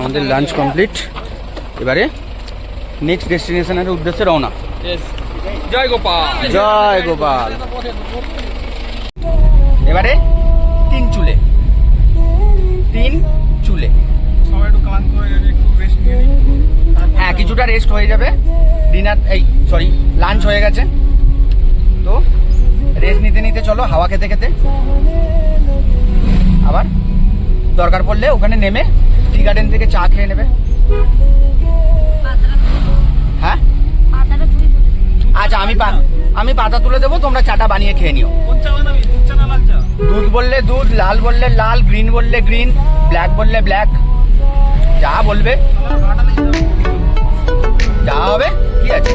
আমাদের lunch complete এবারে next ডেস্টিনেশনের উদ্দেশ্যে রওনা। জয় গোপাল। জয় গোপাল। এবারে তিন চুলে। তিন চুলে। হ্যাঁ কিছুটা রেস্ট হয়ে যাবে। ডিনার এই সরি লাঞ্চ হয়ে গেছে। তো রেস্ট নিতে নিতে চলো হাওয়া খেতে খেতে। আবার দরকার পড়লে ওখানে নেমে টি গার্ডেন থেকে চা খেয়ে নেবে। হ্যাঁ? আচ্ছা আমি পা- আমি পাতা তুলে দেবো তোমরা চাটা বানিয়ে খেয়ে নিও। দুধ বললে দুধ লাল বললে লাল গ্রিন বললে গ্রিন ব্ল্যাক বললে ব্ল্যাক। যা বলবে। যা হবে কি আছে?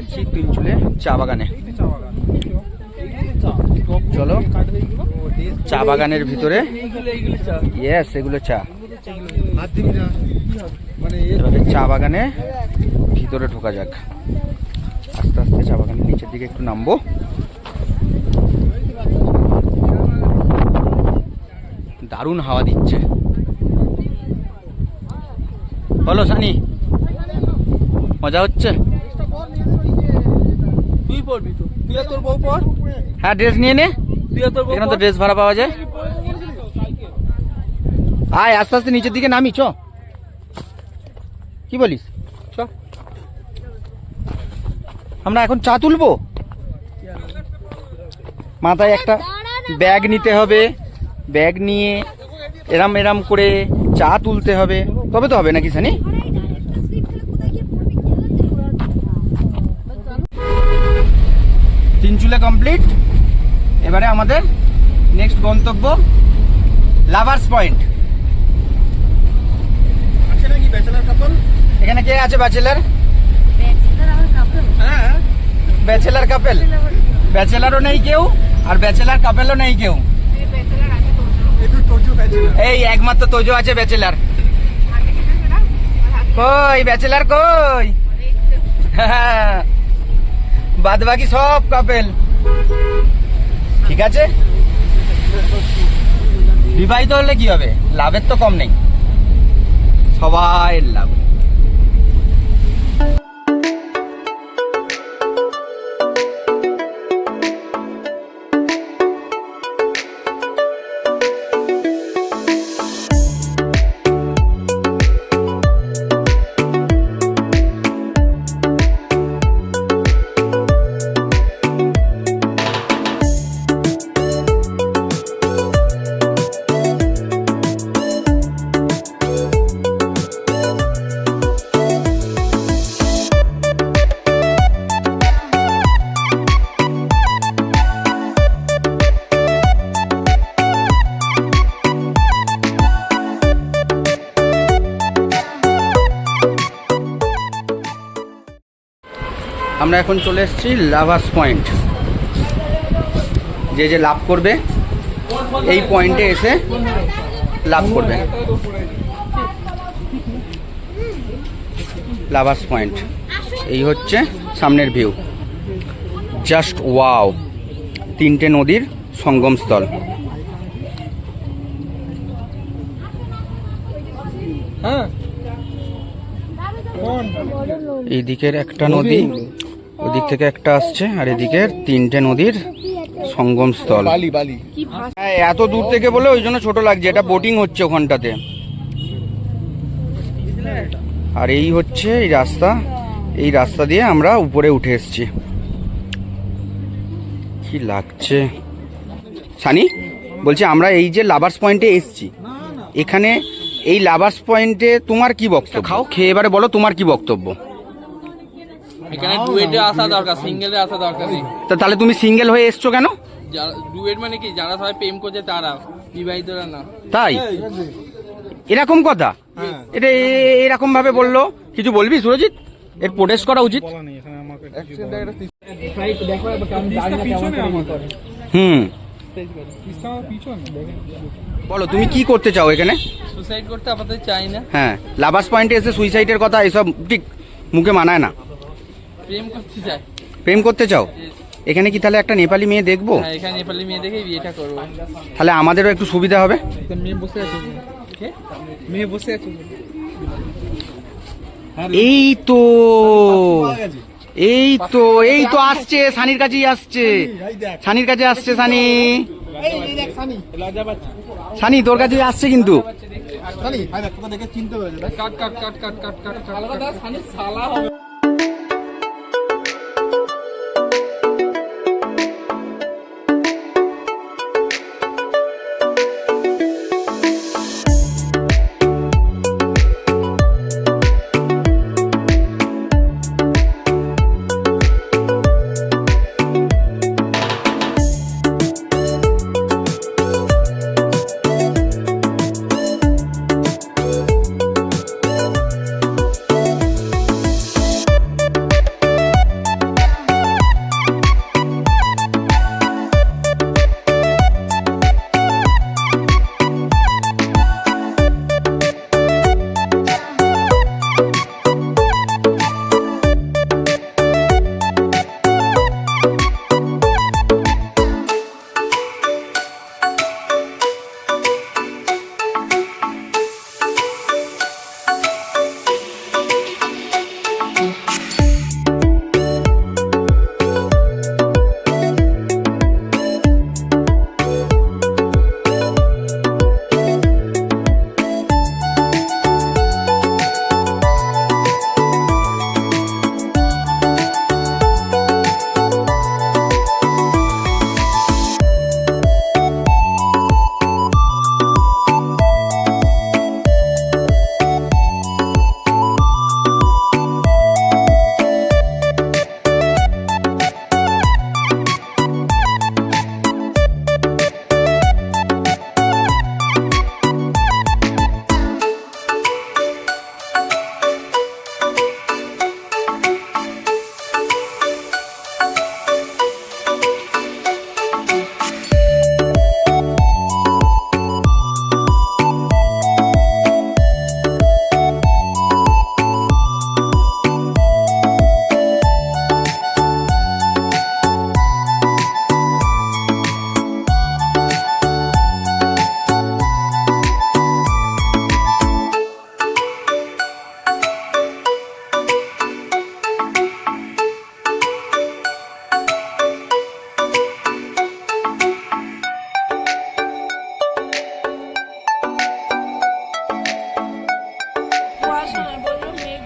এসেছি তিন চুলে চা বাগানে। চলো। চা বাগানের ভিতরে। ইয়েস এগুলো চা। এবারে চা বাগানে ভিতরে ঢোকা যাক। আস্তে আস্তে চা বাগানের নিচের দিকে একটু নামবো। দারুণ হাওয়া দিচ্ছে। বলো, সানি। মজা হচ্ছে? তুই পড়বি তো? তুই তোর বউ পড় হ্যাঁ ড্রেস নিয়ে নে। তুই তোর বউ এখানে তো ড্রেস ভাড়া পাওয়া যায়। আয় আস্তে আস্তে নিচের দিকে নামি চ। কি বলিস? চ। আমরা এখন চা তুলবো? মাথায় একটা ব্যাগ নিতে হবে। ব্যাগ নিয়ে এরাম এরাম করে চা তুলতে হবে। তবে তো হবে নাকি সানি তিন চুলে কমপ্লিট এবারে আমাদের নেক্সট গন্তব্য লাভার্স পয়েন্ট আছে নাকি ব্যাচেলার কাপল এখানে কে আছে ব্যাচেলার ব্যাচেলার হ্যাঁ। কাপেল ব্যাচেলারও নেই কেউ আর ব্যাচেলার কাপেলও নেই কেউ। ব্যাচেলার আছে তো একটু তোজো ব্যাচেলার এই একমাত্র তোজো আছে ব্যাচেলার কই ব্যাচেলার কই? বাদ বাকি সব কাপেল ঠিক আছে? বিবাহিত হলে কি হবে? লাভের তো কম নেই। সবাই লাভ। আমরা এখন চলে এসেছি লাভার্স পয়েন্ট। যে যে লাভ করবে এই পয়েন্টে এসে লাভ করবে। Lovers point. এই হচ্ছে সামনের ভিউ। Just wow. তিনটে নদীর সঙ্গমস্থল। হ্যাঁ। কোন এই দিকের একটা নদী। ওদিক থেকে একটা আসছে আর এদিকের তিনটে নদীর সঙ্গমস্থল বালি বালি। হ্যাঁ এত দূর থেকে বলে ওই জন্য ছোট লাগছে এটা বোটিং হচ্ছে ওখানটাতে। আর এই হচ্ছে এই রাস্তা এই রাস্তা দিয়ে আমরা উপরে উঠে এসেছি। কি লাগছে? সানি বলছি আমরা এই যে লাভার্স পয়েন্টে এসেছি। এখানে এই লাভার্স পয়েন্টে তোমার কি বক্তব্য? খাও। খেয়ে এবারে বলো তোমার কি বক্তব্য? এখানে ডুয়েটে আসা দরকার সিঙ্গেলে আসা দরকার নেই। তা তাহলে তুমি সিঙ্গেল হয়ে এসছো কেন? ডুয়েট মানে কি? যারা সবাই প্রেম করছে তারা বিবাহিতরা না। তাই? এরকম কথা? এটা এ- এরকম ভাবে বলল? কিছু বলবি সুরজিৎ? এর প্রোটেস্ট করা উচিত? হুম। বলো তুমি কি করতে চাও এখানে? সুসাইড করতে আপাতত চাই না। হ্যাঁ। লাভার্স পয়েন্টে এসে সুইসাইডের কথা এসব ঠিক মুখে মানায় না। প্রেম করতে চাই। প্রেম করতে চাও? এখানে কি তাহলে একটা নেপালি মেয়ে দেখব? হ্যাঁ এখানে নেপালি মেয়ে দেখে বিয়েটা করব। তাহলে আমাদেরও একটু সুবিধা হবে। মেয়ে বসে আছে মেয়ে বসে আছে এই তো এই তো এই তো আসছে সানির কাছেই আসছে। সানির কাছে আসছে সানি। সানি। তোর কাছেই আসছে কিন্তু। কাট কাট কাট কাট কাট কাট কাট।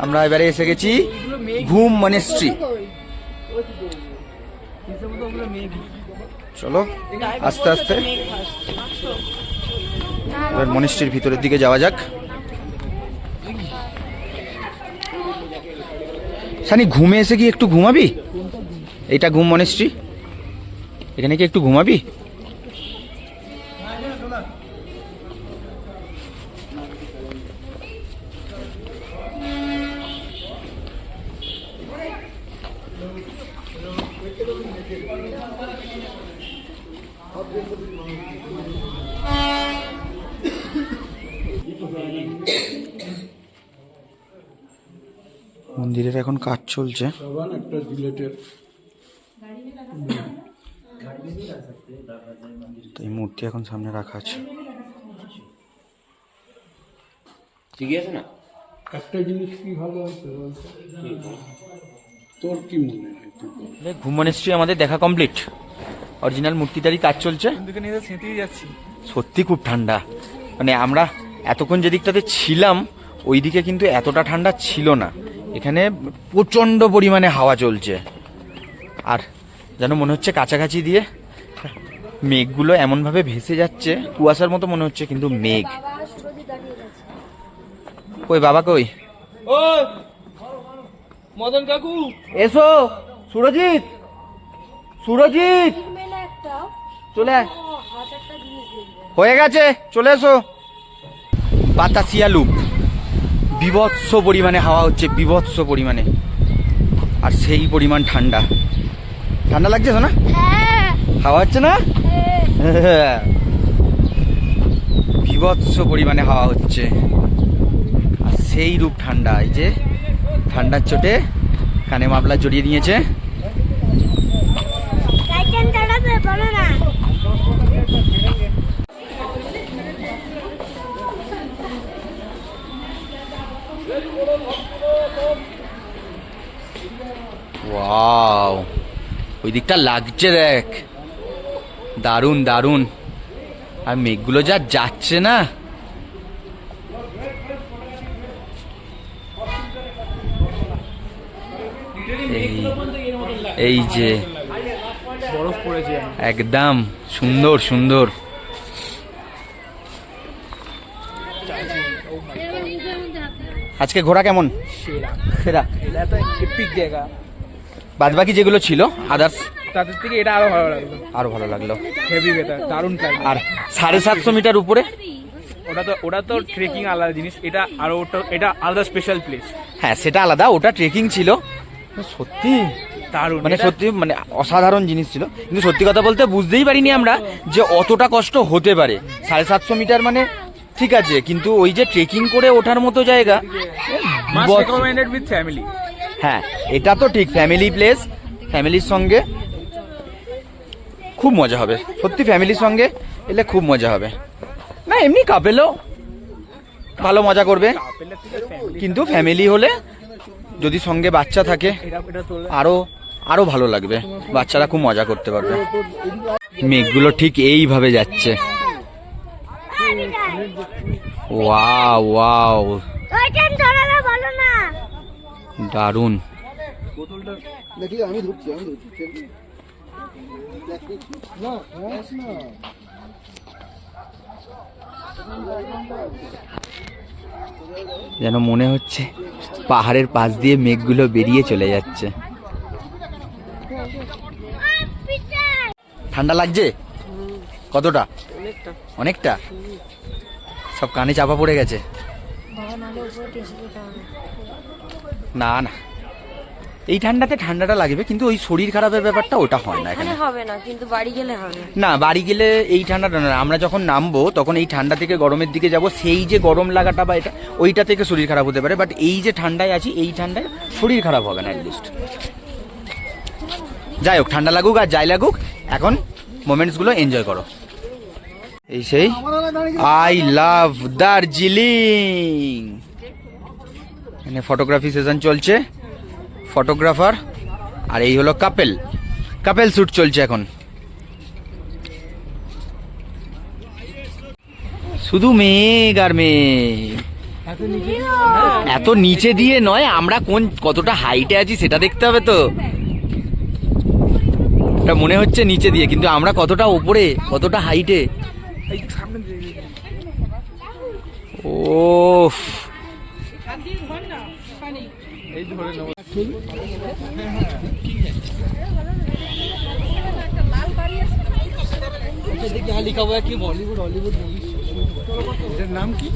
আমরা এবারে এসে গেছি ঘুম মনেস্ট্রি চলো, আস্তে আস্তে। এবার মনেস্ট্রির ভিতরের দিকে যাওয়া যাক। সানি, ঘুমে এসে কি একটু ঘুমাবি? এটা ঘুম মনেস্ট্রি এখানে কি একটু ঘুমাবি? মন্দিরের এখন কাজ চলছে। তো এই মূর্তি এখন সামনে রাখা আছে। ঠিকই আছে না? একটা জিনিস কি ভালো আছে তোর কি মনে হয় ঘুমনেশ্রী আমাদের দেখা কমপ্লিট অরিজিনাল মূর্তিটারই কাজ চলছে। সেঁতেই যাচ্ছি। সত্যি খুব ঠান্ডা। মানে আমরা এতক্ষণ যেদিকটাতে ছিলাম ওইদিকে কিন্তু এতটা ঠান্ডা ছিল না। এখানে প্রচণ্ড পরিমাণে হাওয়া চলছে। আর যেন মনে হচ্ছে কাছাকাছি দিয়ে মেঘগুলো এমনভাবে ভেসে যাচ্ছে কুয়াশার মতো মনে হচ্ছে কিন্তু মেঘ। কই বাবা কই? ও মদন কাকু। এসো সুরজিৎ সুরজিৎ। চলে হয়ে গেছে চলে এসো। বাতাসিয়া লুপ। বিভৎস পরিমাণে হাওয়া হচ্ছে বিভৎস পরিমাণে। আর সেই পরিমাণ ঠান্ডা। ঠান্ডা লাগছে না হ্যাঁ। হাওয়া হচ্ছে না? বিভৎস পরিমাণে হাওয়া হচ্ছে। আর সেই রূপ ঠান্ডা এই যে ঠান্ডার চোটে কানে মাপলা জড়িয়ে নিয়েছে সাইকেল চালাবে বলো না ওয়াও ওই দিকটা লাগছে দেখ। দারুণ দারুণ। আর মেঘগুলো যা যাচ্ছে না। এই যে বরফ পড়েছে একদম সুন্দর সুন্দর। আজকে ঘোরা কেমন? সেরা। সেরা। এটা তো এপিক জায়গা। বাদ বাকি যেগুলো ছিল আদার্স তাদের থেকে এটা আরও ভালো লাগল। আরও ভালো লাগল। হেভি বেটার দারুণ ক্লাইম্ব আর সাড়ে সাতশো মিটার উপরে? ওটা তো ওটা তো ট্রেকিং আলাদা জিনিস এটা আরও ওটা এটা আলাদা স্পেশাল প্লেস হ্যাঁ সেটা আলাদা ওটা ট্রেকিং ছিল। সত্যি? দারুণ। মানে সত্যি মানে অসাধারণ জিনিস ছিল। কিন্তু সত্যি কথা বলতে বুঝতেই পারিনি আমরা যে অতটা কষ্ট হতে পারে। সাড়ে সাতশো মিটার মানে ঠিক আছে কিন্তু ওই যে ট্রেকিং করে ওঠার মতো জায়গা। রেকমেন্ডেড উইথ ফ্যামিলি হ্যাঁ এটা তো ঠিক ফ্যামিলি প্লেস ফ্যামিলির সঙ্গে খুব মজা হবে সত্যি ফ্যামিলির সঙ্গে এলে খুব মজা হবে। না এমনি কাপেলও ভালো মজা করবে কিন্তু ফ্যামিলি হলে যদি সঙ্গে বাচ্চা থাকে এটা এটা তোর আরও আরও ভালো লাগবে বাচ্চারা খুব মজা করতে পারবে। মেঘগুলো ঠিক এইভাবে যাচ্ছে। Wow wow. সাইকেল চালাবে বলো না দারুণ যেন মনে হচ্ছে পাহাড়ের পাশ দিয়ে মেঘগুলো বেরিয়ে চলে যাচ্ছে। ঠান্ডা লাগছে? কতটা? অনেকটা? সব কানে চাপা পড়ে গেছে বাবা নালে উপরে টেসে যেতে হবে না না। এই ঠান্ডাতে ঠান্ডাটা লাগবে কিন্তু ওই শরীর খারাপের ব্যাপারটা ওটা হয় না এখানে। হবে না কিন্তু বাড়ি গেলে হবে। না বাড়ি গেলে এই ঠান্ডাটা না আমরা যখন নামবো তখন এই ঠান্ডা থেকে গরমের দিকে যাব সেই যে গরম লাগাটা বা এটা ওইটা থেকে শরীর খারাপ হতে পারে। বাট এই যে ঠান্ডায় আছি এই ঠান্ডায় শরীর খারাপ হবে না অ্যাটলিস্ট যাই হোক ঠান্ডা লাগুক আর যাই লাগুক এখন মোমেন্টসগুলো এনজয় করো। এই সেই আই লাভ দার্জিলিং এখানে ফটোগ্রাফি সেশন চলছে ফটোগ্রাফার আর এই হলো কাপেল কাপেল শ্যুট চলছে এখন। শুধু মেঘ আর মেঘ। এত নিচে দিয়ে নয় আমরা কোন কতটা হাইটে আছি সেটা দেখতে হবে তো। এটা মনে হচ্ছে নিচে দিয়ে কিন্তু আমরা কতটা উপরে কতটা হাইটে এই সামনে দিয়ে- ও এই ধরে নেব এটার নাম কি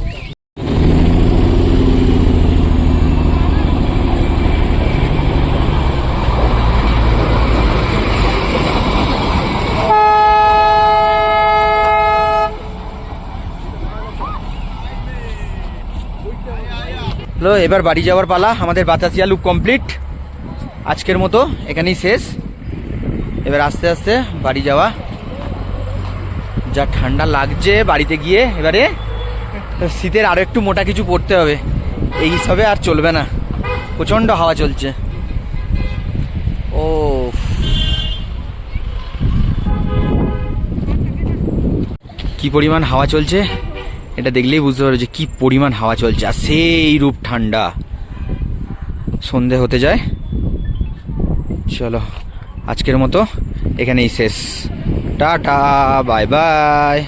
হলো, এবার বাড়ি যাওয়ার পালা। আমাদের বাতাসিয়া লুক কমপ্লিট আজকের মতো এখানেই শেষ। এবার আস্তে আস্তে বাড়ি যাওয়া। যা ঠান্ডা লাগছে বাড়িতে গিয়ে, এবারে শীতের আরও একটু মোটা কিছু পড়তে হবে। এই হিসাবে আর চলবে না। প্রচণ্ড হাওয়া চলছে। ও কি পরিমাণ হাওয়া চলছে? এটা দেখলেই বুঝতে পারো যে কি পরিমাণ হাওয়া চলছে। আর সেই রূপ ঠান্ডা। সন্ধে হতে যায়। চলো, আজকের মতো এখানেই শেষ। Tata, bye bye.